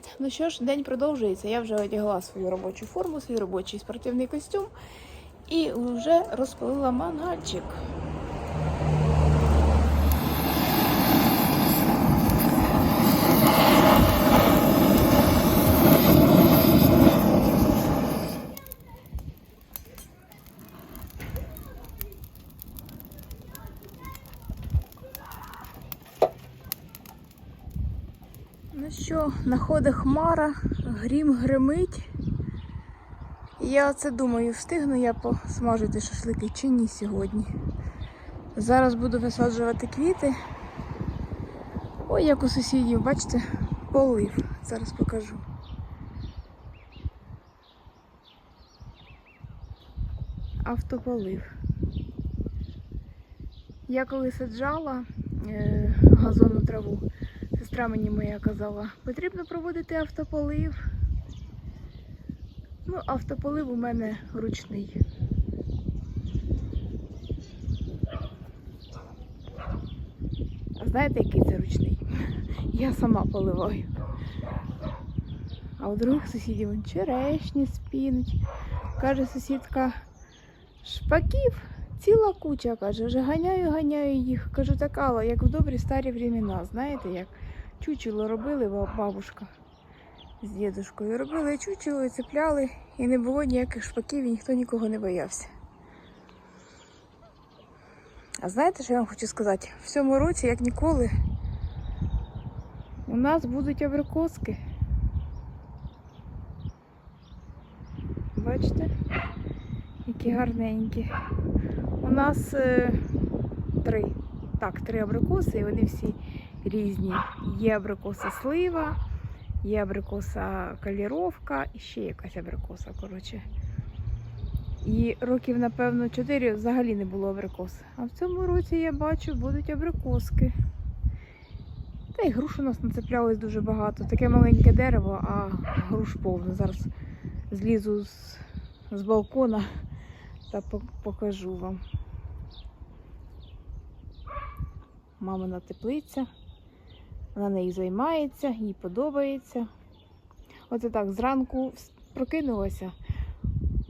Привіт! Ну що ж, день продовжується. Я вже одягла свою робочу форму, свій робочий спортивний костюм і вже розпалила мангальчик. Що, находить хмара, грім гримить. Я оце думаю, встигну я посмажити шашлики чи ні сьогодні. Зараз буду висаджувати квіти. Ой, як у сусідів, бачите, полив. Зараз покажу. Автополив. Я коли саджала е, газонну траву, Сестра мені моя казала, потрібно проводити автополив. Ну, автополив у мене ручний. А знаєте, який це ручний? Я сама поливаю. А у других сусідів черешні спінуть. Каже сусідка, шпаків ціла куча, каже, вже ганяю, ганяю їх. Кажу, так, Алла, як в добрі старі времена, знаєте як? Чучело робили ба- бабушка з дідушкою. Робили чучело і цепляли, і не було ніяких шпаків, і ніхто нікого не боявся. А знаєте, що я вам хочу сказати? В цьому році, як ніколи, у нас будуть абрикоски. Бачите? Які гарненькі. У нас е, три. Так, три абрикоси, і вони всі різні. Є абрикоса слива, є абрикоса каліровка і ще якась абрикоса, коротше. І років, напевно, 4 взагалі не було абрикос. А в цьому році я бачу, будуть абрикоски. Та й груш у нас нацеплялось дуже багато. Таке маленьке дерево, а груш повно. Зараз злізу з, з балкона та покажу вам. Мамина теплиця. Вона нею займається, їй подобається. Оце так, зранку прокинулася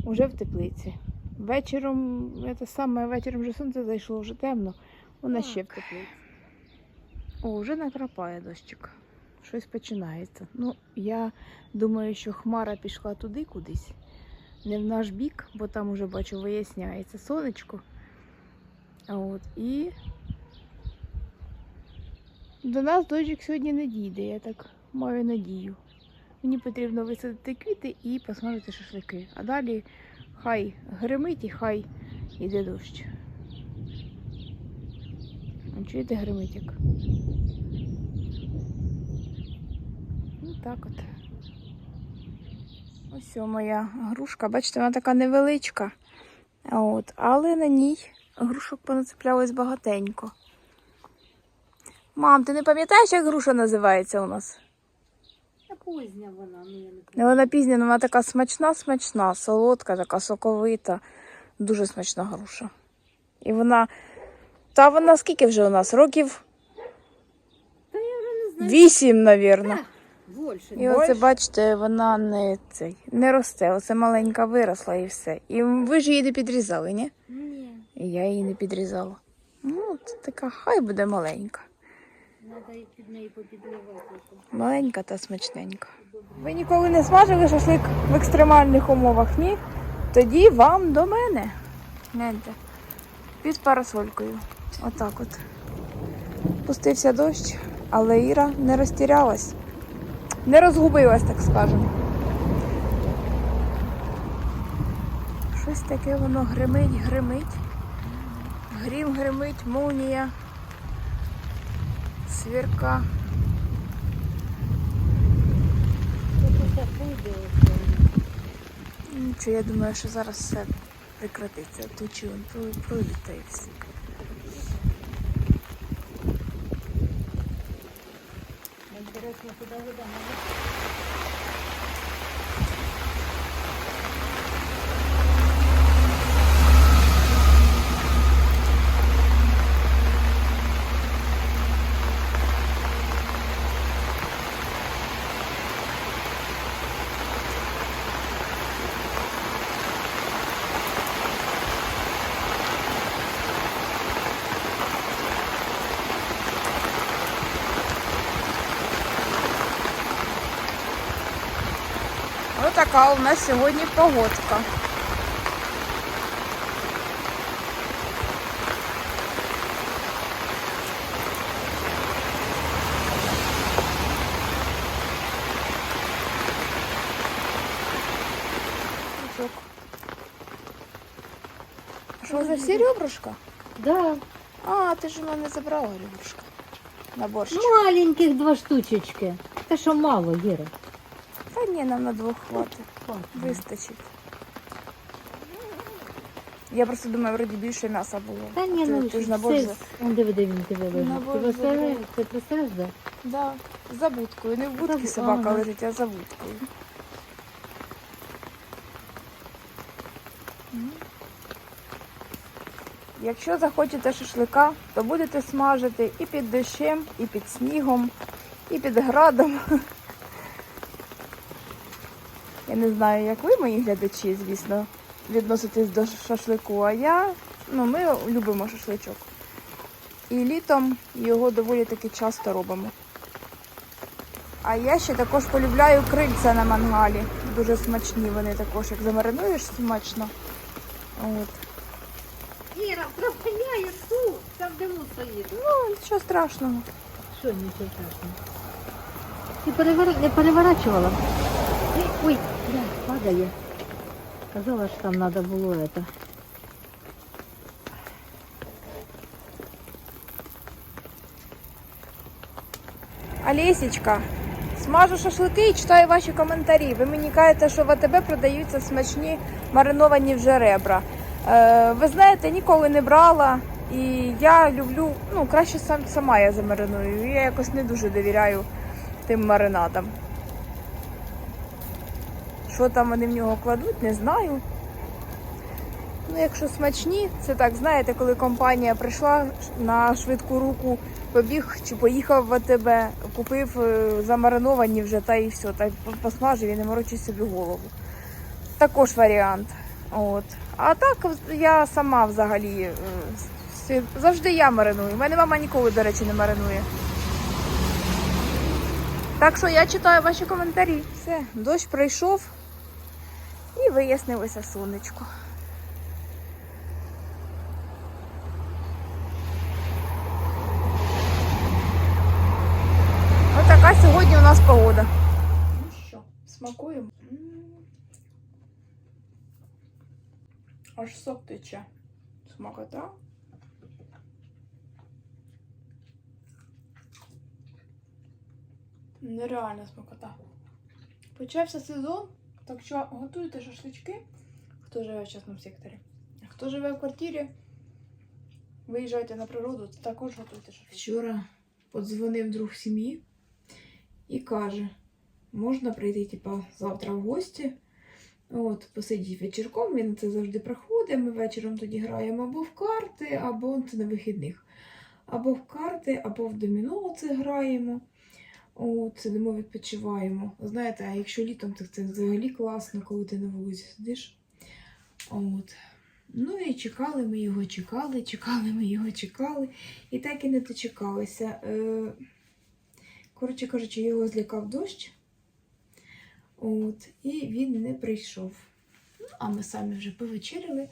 уже в теплиці. Вечором, це саме вечором вже сонце зайшло, вже темно. Вона ще в теплиці. О, вже накрапає дощик. Щось починається. Ну, я думаю, що хмара пішла туди кудись, не в наш бік, бо там уже бачу, виясняється сонечко. От, і до нас дощик сьогодні не дійде, я так маю надію. Мені потрібно висадити квіти і посмажити шашлики. А далі хай гримить і хай іде дощ. Чуєте гримить як? Ну так от. Ось моя грушка. Бачите, вона така невеличка. От, але на ній грушок понацеплялось багатенько. Мам, ти не пам'ятаєш, як груша називається у нас? Та позня вона, ну я не Ну, пам'ятаю. Вона пізня, але вона така смачна, смачна, солодка, така соковита. Дуже смачна груша. І вона. Та вона скільки вже у нас? Років Та я вже не знаю. вісім, навірно. Більше. І оце, бачите, вона не цей не росте. Оце маленька виросла і все. І ви ж її не підрізали, ні? Ні, І я її не підрізала. Ну, це така, хай буде маленька. Треба їх під неї попідливати. Маленька та смачненька. Ви ніколи не смажили шашлик в екстремальних умовах, ні? Тоді вам до мене. Гляньте. Під парасолькою. Отак от. Пустився дощ, але Іра не розтірялась. Не розгубилась, так скажемо. Щось таке воно гримить, гримить. Грім гримить, молнія. Свірка. Тут. Нічого, я думаю, що зараз все прекратиться. Тучі він про- пролітає всі. Інтересно, куди вода? така у нас сьогодні погодка. Крючок. Що за всі ребрышка? Да. А, ти ж у мене забрала ребрышка. На борщ. Маленьких два штучечки. Та що мало, Іра. Та ні, нам на двох хватить. Вистачить. Я просто думаю, вроді більше м'яса було. Та ні, Ти- ну ти ж на борщ Он диви, де він тебе лежить. Ти борщ представляєш, ти представляєш, да? Да, за будкою. Не в будці собака ага. лежить, а за будкою. М. Якщо захочете шашлика, то будете смажити і під дощем, і під снігом, і під градом. Не знаю, як ви, мої глядачі, звісно, відноситесь до шашлику, а я, ну, ми любимо шашличок. І літом його доволі таки часто робимо. А я ще також полюбляю крильця на мангалі. Дуже смачні вони також, як замаринуєш смачно. От. Іра, проганяє суп, там диму стоїть. Ну, нічого страшного. Що нічого страшного? Ти перевер... не переворачувала? Ой, падає. Казала, що там треба було это. Олесічка, смажу шашлики і читаю ваші коментарі. Ви мені кажете, що в АТБ продаються смачні мариновані вже ребра. Е, ви знаєте, ніколи не брала. І я люблю, ну, краще сам, сама я замариную. Я якось не дуже довіряю тим маринадам. Що там вони в нього кладуть, не знаю. Ну, якщо смачні, це так, знаєте, коли компанія прийшла на швидку руку, побіг чи поїхав в АТБ, купив е, замариновані вже та і все, та й посмажив і не морочи собі голову. Також варіант. От. А так я сама взагалі е, завжди я мариную. У мене мама ніколи, до речі, не маринує. Так що я читаю ваші коментарі. Все, дощ пройшов і вияснилося сонечко. Отака сьогодні у нас погода. Ну що, смакуємо? Аж сок тече. Смакота. Нереальна смакота. Почався сезон, так що готуйте шашлички, хто живе в частному секторі. А Хто живе в квартирі, виїжджайте на природу, також готуйте шашлички. Вчора подзвонив друг сім'ї і каже, можна прийти типа, завтра в гості. От, посидіть вечірком, він це завжди приходить. Ми вечором тоді граємо або в карти, або це на вихідних. Або в карти, або в доміно це граємо. От, сидимо, відпочиваємо. Знаєте, а якщо літом, то це взагалі класно, коли ти на вулиці сидиш. От. Ну і чекали ми його, чекали, чекали ми його, чекали. І так і не дочекалися. Е, Коротше кажучи, його злякав дощ. От, і він не прийшов. Ну, а ми самі вже повечеряли.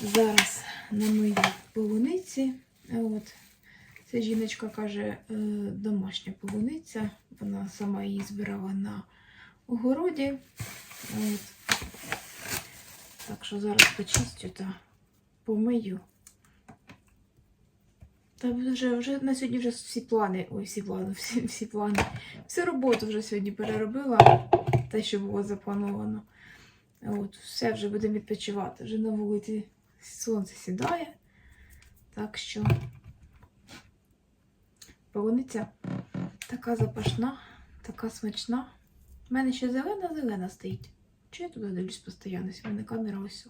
Зараз намию полуниці. От. Ця жіночка каже, е, домашня полуниця. Вона сама її збирала на огороді. От. Так що зараз почистю та помию. Та вже, вже на сьогодні вже всі плани, ой, всі плани, всі, всі плани. Всю роботу вже сьогодні переробила, те, що було заплановано. От, все, вже будемо відпочивати. Вже на вулиці сонце сідає. Так що полуниця така запашна, така смачна. У мене ще зелена-зелена стоїть. Чи я туди дивлюсь постійно? У мене камера ось.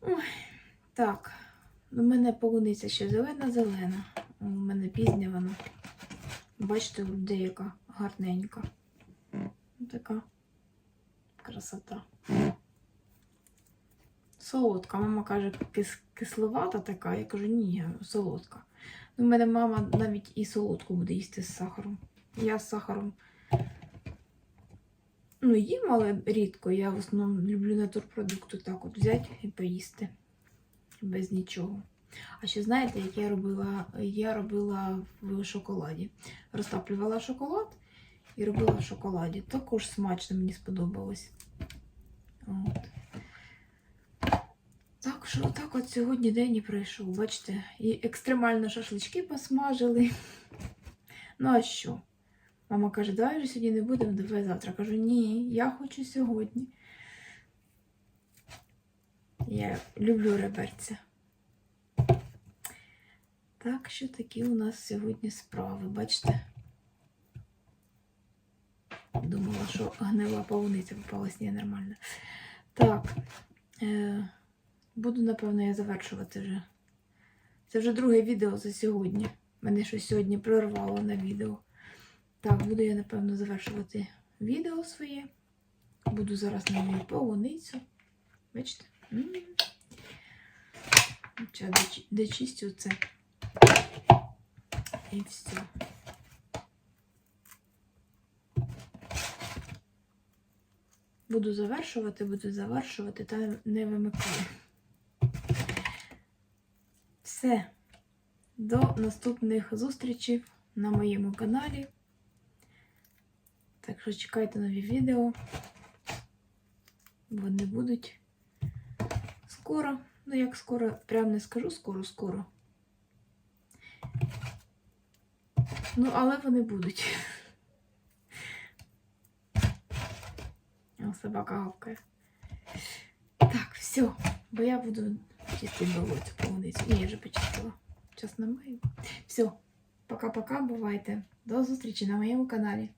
Ой, так. У мене полуниця ще зелена-зелена. У мене пізня вона. Бачите, деяка гарненька. Така красота. Солодка. Мама каже, кис- кисловата така. Я кажу, ні, солодка. У мене мама навіть і солодку буде їсти з сахаром. Я з сахаром Ну, їм, але рідко. Я в основному люблю натурпродукти так от взяти і поїсти. Без нічого. А ще знаєте, як я робила? Я робила в шоколаді. Розтаплювала шоколад і робила в шоколаді. Також смачно мені сподобалось. От. Так що так от сьогодні день і пройшов. Бачите, і екстремально шашлички посмажили. Ну а що? Мама каже, давай вже сьогодні не будемо, давай завтра. Кажу, ні, я хочу сьогодні. Я люблю реберця. Так що такі у нас сьогодні справи, бачите? Думала, що гнила полуниця попалась, ні, нормально. Так, е, буду, напевно, я завершувати вже. Це вже друге відео за сьогодні. Мене щось сьогодні прорвало на відео. Так, буду я, напевно, завершувати відео своє. Буду зараз на мою полуницю. Бачите? М. Дочи- дочистю це. І все. Буду завершувати, буду завершувати та не вимикаю. Все. До наступних зустрічей на моєму каналі. Так що чекайте нові відео. Вони будуть скоро. Ну, як скоро, прям не скажу скоро-скоро. Ну, але вони будуть. Собака гавкає. Так, все. Бо я буду чистити болоть полуницю. Ні, я вже почистила. Час намию. Все. Пока-пока, бувайте. До зустрічі на моєму каналі.